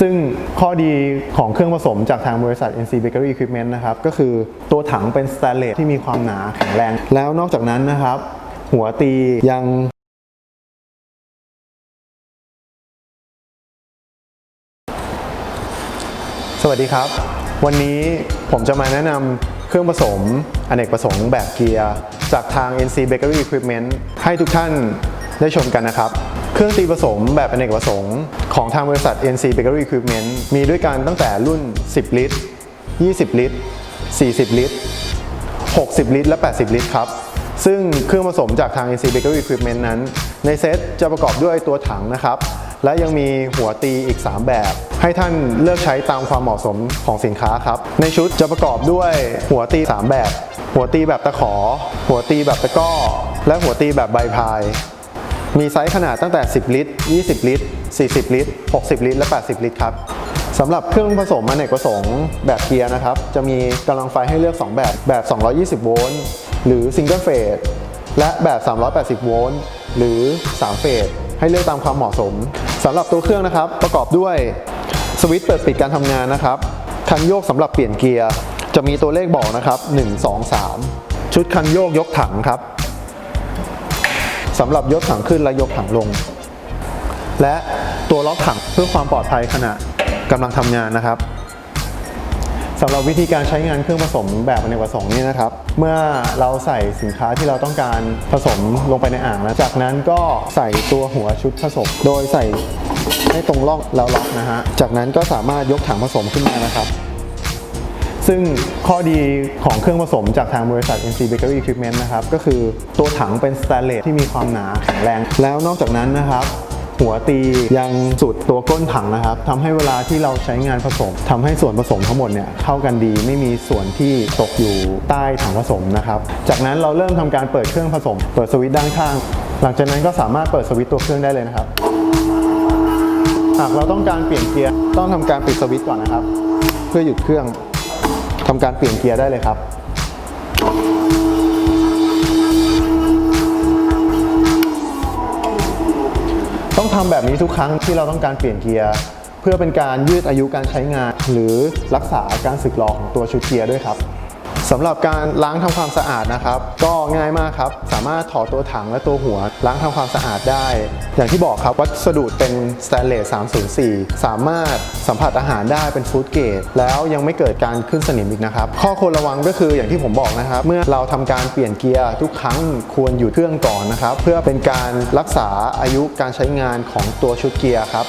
ซึ่งข้อดีของเครื่องผสมจากทางบริษัท NC Bakery Equipment นะครับก็คือตัวถังเป็นสแตนเลสที่มีความหนาแข็งแรง แล้วนอกจากนั้นนะครับ หัวตียังสวัสดีครับ วันนี้ผมจะมาแนะนำเครื่องผสมอเนกประสงค์แบบเกียร์จากทาง NC Bakery Equipment ให้ทุกท่านได้ชมกันนะครับ เครื่องตีผสมแบบอเนกประสงค์ ของทางบริษัท NC Bakery Equipment มีด้วยกันตั้งแต่รุ่น 10 ลิตร 20 ลิตร 40 ลิตร 60 ลิตร และ 80 ลิตรครับ ซึ่งเครื่องผสมจากทาง NC Bakery Equipment นั้น ในเซตจะประกอบด้วยตัวถังนะครับ และยังมีหัวตีอีก 3 แบบ ให้ท่านเลือกใช้ตามความเหมาะสมของสินค้าครับ ในชุดจะประกอบด้วยหัวตี 3 แบบ หัวตีแบบตะขอ หัวตีแบบตะก้อ และหัวตีแบบใบพาย มีไซส์ขนาดตั้งแต่ 10 ลิตร 20 ลิตร 40 ลิตร 60 ลิตร และ 80 ลิตรครับสำหรับเครื่องผสมอเนกประสงค์แบบเกียร์นะครับ จะมีกำลังไฟให้เลือก 2 แบบ แบบ 220 โวลต์ หรือซิงเกิลเฟสและแบบ 380 โวลต์ หรือ 3 เฟส ให้เลือกตามความเหมาะสม สำหรับตัวเครื่องนะครับ ประกอบด้วยสวิตช์เปิดปิดการทำงานนะครับ คันโยกสำหรับเปลี่ยนเกียร์ จะมีตัวเลขบอกนะครับ 1 2 3 ชุดคันโยกยกถังครับสำหรับยกถังขึ้นและยกถังลง และ ตัวล็อกถังเพื่อความปลอดภัยขณะกำลังทำงานนะครับสำหรับวิธีการใช้งานเครื่องผสมแบบอเนกประสงค์นี่นะครับ เมื่อเราใส่สินค้าที่เราต้องการผสมลงไปในอ่างแล้วจากนั้นก็ใส่ตัวหัวชุดผสม โดยใส่ให้ตรงร่องแล้วล็อกนะฮะ จากนั้นก็สามารถยกถังผสมขึ้นมานะครับ ซึ่งข้อดีของเครื่องผสมจากทางบริษัท NC Bakery Equipment นะครับ ก็คือตัวถังเป็นสแตนเลสที่มีความหนาแข็งแรง แล้วนอกจากนั้นนะครับ หัวตียังสุดตัวก้นถังนะครับทำให้เวลาที่เราใช้งานผสมทำให้ส่วนผสมทั้งหมดเนี่ยเข้ากันดีไม่มีส่วนที่ตกอยู่ใต้ถังผสมนะครับ จากนั้นเราเริ่มทำการเปิดเครื่องผสม เปิดสวิตช์ด้านข้าง หลังจากนั้นก็สามารถเปิดสวิตช์ตัวเครื่องได้เลยนะครับ หากเราต้องการเปลี่ยนเกียร์ต้องทำการปิดสวิตช์ก่อนนะครับ เพื่อหยุดเครื่องทำการเปลี่ยนเกียร์ได้เลยครับ ทำแบบนี้ทุกครั้งที่เราต้องการเปลี่ยนเกียร์เพื่อเป็นการยืดอายุการใช้งาน หรือรักษาการสึกหรอของตัวชุดเกียร์ด้วยครับ สำหรับการล้างทำความสะอาดนะครับ ก็ง่ายมากครับ สามารถถอดตัวถังและตัวหัว ล้างทำความสะอาดได้ อย่างที่บอกครับวัสดุเป็นสแตนเลส 304 สามารถสัมผัสอาหารได้เป็นฟู้ดเกรดแล้วยังไม่เกิดการขึ้นสนิมอีกนะครับ ข้อควรระวังก็คืออย่างที่ผมบอกนะครับ เมื่อเราทำการเปลี่ยนเกียร์ทุกครั้งควรหยุดเครื่องก่อนนะครับ เพื่อเป็นการรักษาอายุการใช้งานของตัวชุดเกียร์ครับ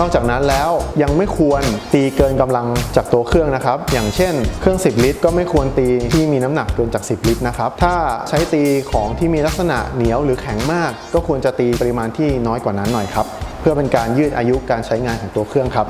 นอกจากนั้นแล้วยังไม่ควรตีเกินกำลังจากตัวเครื่องนะครับ อย่างเช่น เครื่อง 10 ลิตร ก็ไม่ควรตีที่มีน้ำหนักเกินจาก 10 ลิตรนะครับ ถ้าใช้ตีของที่มีลักษณะเหนียวหรือแข็งมาก ก็ควรจะตีปริมาณที่น้อยกว่านั้นหน่อยครับ เพื่อเป็นการยืดอายุการใช้งานของตัวเครื่องครับ